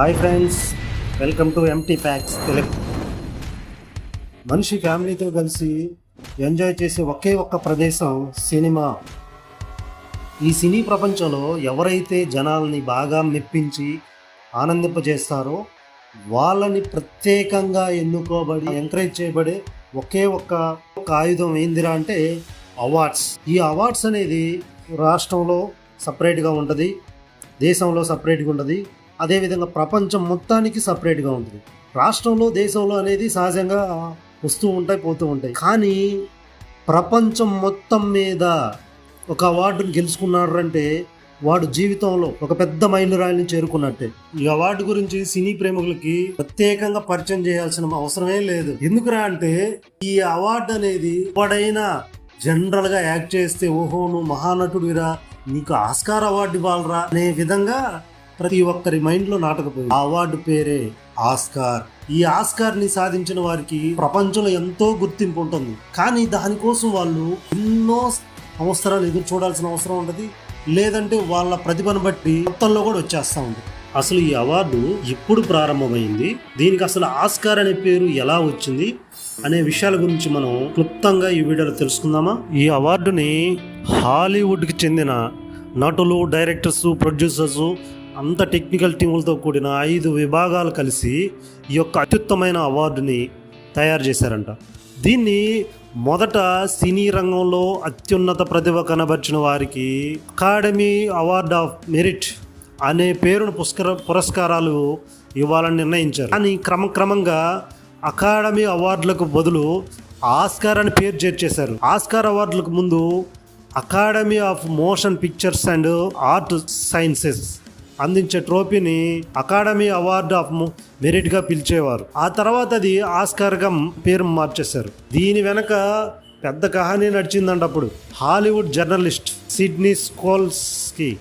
Hi friends welcome to MT facts Telugu మనిషి ఫ్యామిలీతో కలిసి ఎంజాయ్ చేసే ఒకే ఒక్క ప్రదేశం సినిమా. ఈ సినీ ప్రపంచంలో ఎవరైతే జనాల్ని బాగా మెప్పించి ఆనందింపజేస్తారో వాళ్ళని ప్రత్యేకంగా ఎన్నుకోబడి ఎంకరేజ్ చేయబడే ఒకే ఒక్క ఒక ఆయుధం ఏందిరా అంటే అవార్డ్స్. ఈ అవార్డ్స్ అనేది రాష్ట్రంలో సపరేట్గా ఉంటుంది దేశంలో సపరేట్గా ఉంటుంది. అదేవిధంగా ప్రపంచం మొత్తానికి సపరేట్గా ఉంటుంది. రాష్ట్రంలో దేశంలో అనేది సహజంగా వస్తూ ఉంటాయి పోతూ ఉంటాయి. కానీ ప్రపంచం మొత్తం మీద ఒక అవార్డును గెలుచుకున్నాడు అంటే వాడు జీవితంలో ఒక పెద్ద మైలురాయిని చేరుకున్నట్టే. ఈ అవార్డు గురించి సినీ ప్రేమికులకి ప్రత్యేకంగా పరిచయం చేయాల్సిన అవసరమే లేదు. ఎందుకురా అంటే ఈ అవార్డు అనేది ఎప్పుడైనా జనరల్గా యాక్ట్ చేస్తే ఓహో నువ్వు మహానటుడిరా నీకు ఆస్కార్ అవార్డు ఇవ్వాలరా అనే విధంగా ప్రతి ఒక్కరి మైండ్లో నాటకపోయింది. ఆ అవార్డు పేరే ఆస్కార్. ఈ ఆస్కార్ని సాధించిన వారికి ప్రపంచంలో ఎంతో గుర్తింపు ఉంటుంది. కానీ దానికోసం వాళ్ళు ఎన్నో సంవత్సరాలు ఎదురు చూడాల్సిన అవసరం ఉంటుంది. లేదంటే వాళ్ళ ప్రతిభను బట్టి మొత్తంలో కూడా వచ్చేస్తా ఉంది. అసలు ఈ అవార్డు ఎప్పుడు ప్రారంభమైంది? దీనికి అసలు ఆస్కార్ అనే పేరు ఎలా వచ్చింది? అనే విషయాల గురించి మనం క్లుప్తంగా ఈ వీడియోలో తెలుసుకుందామా? ఈ అవార్డుని హాలీవుడ్కి చెందిన నటులు డైరెక్టర్స్ ప్రొడ్యూసర్స్ అంత టెక్నికల్ టీములతో కూడిన ఐదు విభాగాలు కలిసి ఈ యొక్క అత్యుత్తమైన అవార్డుని తయారు చేశారంట. దీన్ని మొదట సినీ రంగంలో అత్యున్నత ప్రతిభ కనబర్చిన వారికి అకాడమీ అవార్డ్ ఆఫ్ మెరిట్ అనే పేరును పుష్కర పురస్కారాలు ఇవ్వాలని నిర్ణయించారు. కానీ క్రమక్రమంగా అకాడమీ అవార్డులకు బదులు ఆస్కార్ అని పేరు చేర్చేశారు ఆస్కార్ అవార్డులకు ముందు Academy of Motion Pictures and Art Sciences అందించే ట్రోఫీని అకాడమీ అవార్డు ఆఫ్ మెరిట్గా పిలిచేవారు. ఆ తర్వాత అది ఆస్కార్గా పేరు మార్చేశారు. దీని వెనక పెద్ద కహానీ నడిచిందంట అప్పుడు. హాలీవుడ్ జర్నలిస్ట్ సిడ్నీ స్కోల్స్కి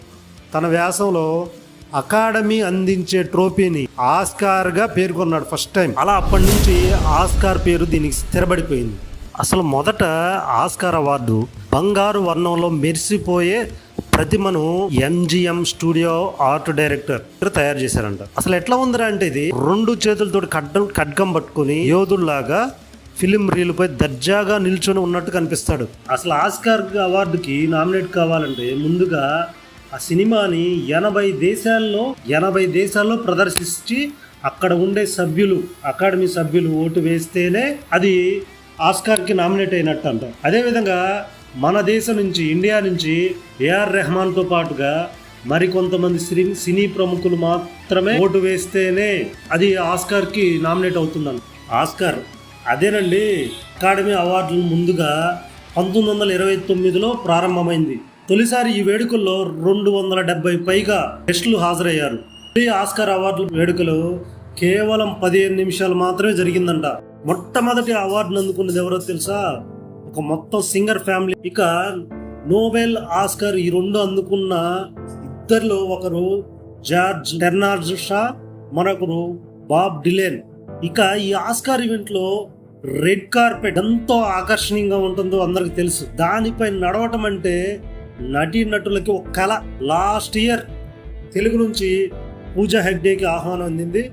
తన వ్యాసంలో అకాడమీ అందించే ట్రోఫీని ఆస్కార్గా పేర్కొన్నాడు ఫస్ట్ టైం. అలా అప్పటి నుంచి ఆస్కార్ పేరు దీనికి స్థిరపడిపోయింది. అసలు మొదట ఆస్కార్ అవార్డు బంగారు వర్ణంలో మెరిసిపోయే ప్రతిమను ఎంజిఎం స్టూడియో ఆర్ట్ డైరెక్టర్ తయారు చేశారంట. అసలు ఎట్లా ఉందిరా అంటే ఇది? రెండు చేతులతో కడ్డం ఖడ్గం పట్టుకుని యోధుల్లాగా ఫిలిం రీల్పై దర్జాగా నిల్చొని ఉన్నట్టు కనిపిస్తాడు. అసలు ఆస్కార్ అవార్డుకి నామినేట్ కావాలంటే ముందుగా ఆ సినిమాని ఎనభై దేశాల్లో ఎనభై దేశాల్లో ప్రదర్శించి అక్కడ ఉండే సభ్యులు అకాడమీ సభ్యులు ఓటు వేస్తేనే అది ఆస్కార్కి నామినేట్ అయినట్టు అంట అదేవిధంగా మన దేశం నుంచి ఇండియా నుంచి ఏఆర్ రెహమాన్తో పాటుగా మరికొంతమంది సినీ సినీ ప్రముఖులు మాత్రమే ఓటు వేస్తేనే అది ఆస్కార్కి నామినేట్ అవుతుందని ఆస్కార్ అదేనండి అకాడమీ అవార్డులు ముందుగా పంతొమ్మిది వందల ఇరవై తొమ్మిదిలో ప్రారంభమైంది. తొలిసారి ఈ వేడుకల్లో రెండు వందల డెబ్బై పైగా గెస్టులు హాజరయ్యారు. ఈ ఆస్కార్ అవార్డుల వేడుకలు కేవలం పదిహేను నిమిషాలు మాత్రమే జరిగిందంట. మొట్టమొదటి అవార్డును అందుకున్నది ఎవరో తెలుసా? ఒక మొత్తం సింగర్ ఫ్యామిలీ ఇక నోబెల్ ఆస్కర్ ఈ రెండు అందుకున్న ఇద్దరిలో ఒకరు జార్జ్ టెర్నార్జ్ షా మరొకరు బాబ్ డిలేన్. ఇక ఈ ఆస్కార్ ఈవెంట్లో రెడ్ కార్పెట్ ఎంతో ఆకర్షణీయంగా ఉంటుందో అందరికి తెలుసు. దానిపై నడవటం అంటే నటీ నటులకి ఒక కళ లాస్ట్ ఇయర్ తెలుగు నుంచి పూజా హెగ్డేకి ఆహ్వానం అందింది.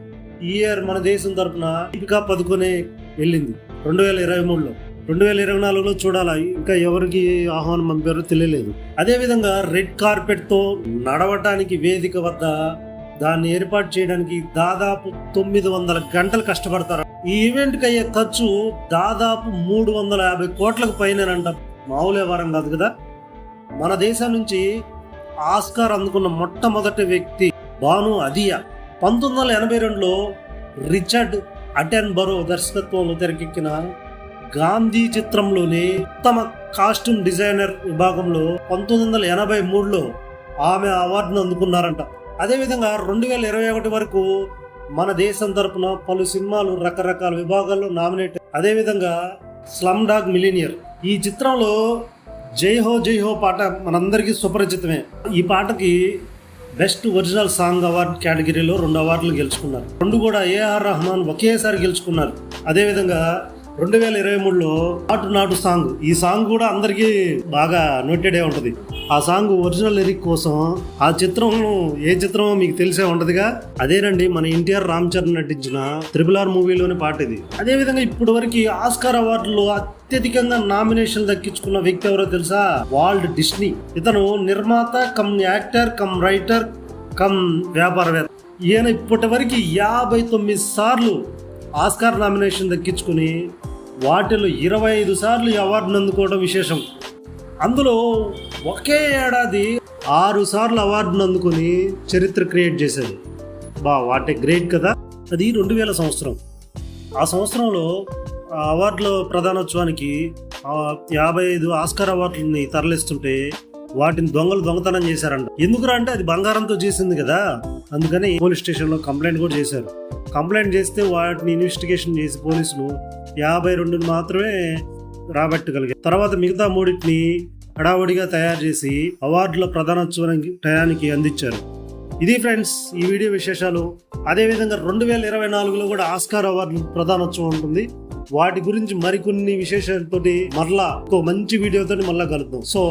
ఈ ఇయర్ మన దేశం తరపున దీపికా పదుకొనే వెళ్ళింది. రెండు వేల ఇరవై మూడులో. రెండు వేల ఇరవై నాలుగులో చూడాలా? ఇంకా ఎవరికి ఆహ్వానం పంపారో తెలియలేదు. అదేవిధంగా రెడ్ కార్పెట్తో నడవటానికి వేదిక వద్ద దాన్ని ఏర్పాటు చేయడానికి దాదాపు తొమ్మిది వందల గంటలు కష్టపడతారు. ఈ ఈవెంట్కి అయ్యే ఖర్చు దాదాపు మూడు వందల యాభై కోట్లకు పైనంట మామూలు వ్యవహారం కాదు కదా? మన దేశం నుంచి ఆస్కార్ అందుకున్న మొట్టమొదటి వ్యక్తి బాను అదియా. పంతొమ్మిది వందల ఎనభై రెండులో రిచర్డ్ అటెన్ బరో దర్శకత్వంలో తెరకెక్కిన గాంధీ చిత్రంలోని ఉత్తమ కాస్ట్యూమ్ డిజైనర్ విభాగంలో పంతొమ్మిది వందల ఎనభై మూడులో ఆమె అవార్డును అందుకున్నారంట. అదేవిధంగా రెండు వేల ఇరవై ఒకటి వరకు మన దేశం తరపున పలు సినిమాలు రకరకాల విభాగాల్లో నామినేట్ అదేవిధంగా స్లమ్ డాగ్ మిలీనియర్. ఈ చిత్రంలో జై హో జై హో పాట మనందరికీ సుపరిచితమే. ఈ పాటకి బెస్ట్ ఒరిజినల్ సాంగ్ అవార్డ్ కేటగిరీలో రెండు అవార్డులు గెలుచుకున్నారు. రెండు కూడా ఏఆర్ రహమాన్ ఒకేసారి గెలుచుకున్నారు. అదేవిధంగా రెండు వేల ఇరవై మూడులో నాటు నాటు సాంగ్. ఈ సాంగ్ కూడా అందరికీ బాగా నోటెడే ఉంటుంది. ఆ సాంగ్ ఒరిజినల్ లిరిక్ కోసం ఆ చిత్రం ఏ చిత్రం మీకు తెలిసే ఉంటదిగా. అదేనండి మన ఎన్టీఆర్ రామ్ చరణ్ నటించిన త్రిబుల్ ఆర్ మూవీలోని పాట ఇది. అదేవిధంగా ఇప్పటి వరకు ఆస్కార్ అవార్డులో అత్యధికంగా నామినేషన్ దక్కించుకున్న వ్యక్తి ఎవరో తెలుసా? వాల్డ్ డిస్నీ ఇతను నిర్మాత cum actor cum writer cum వ్యాపారవేత్త. ఈయన ఇప్పటి వరకు యాభై తొమ్మిది సార్లు ఆస్కార్ నామినేషన్ దక్కించుకుని వాటిలో ఇరవై ఐదు సార్లు ఈ అవార్డును అందుకోవడం విశేషం. అందులో ఒకే ఏడాది ఆరు సార్లు అవార్డును అందుకుని చరిత్ర క్రియేట్ చేశాడు బా వాటే గ్రేట్ కదా. అది రెండు వేల సంవత్సరం. ఆ సంవత్సరంలో ఆ అవార్డుల ప్రధానోత్సవానికి యాభై ఐదు ఆస్కార్ అవార్డులని తరలిస్తుంటే వాటిని దొంగలు దొంగతనం చేశారంట. ఎందుకురా అంటే అది బంగారంతో చేసింది కదా. అందుకని పోలీస్ స్టేషన్లో కంప్లైంట్ కూడా చేశారు. కంప్లైంట్ చేస్తే వాటిని ఇన్వెస్టిగేషన్ చేసి పోలీసులు యాభై రెండుని మాత్రమే రాబట్టగలిగారు తర్వాత మిగతా మూడింటిని హడావుడిగా తయారు చేసి అవార్డుల ప్రధానోత్సవానికి టయానికి అందించారు. ఇది ఫ్రెండ్స్ ఈ వీడియో విశేషాలు. అదేవిధంగా రెండు వేల ఇరవై నాలుగులో కూడా ఆస్కార్ అవార్డు ప్రధానోత్సవం ఉంటుంది. వాటి గురించి మరికొన్ని విశేషాలతోటి మరలా ఒక మంచి వీడియోతో మళ్ళా కలుద్దాం. సో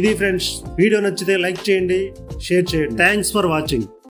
ఇది ఫ్రెండ్స్ వీడియో నచ్చితే లైక్ చేయండి షేర్ చేయండి. Thanks for watching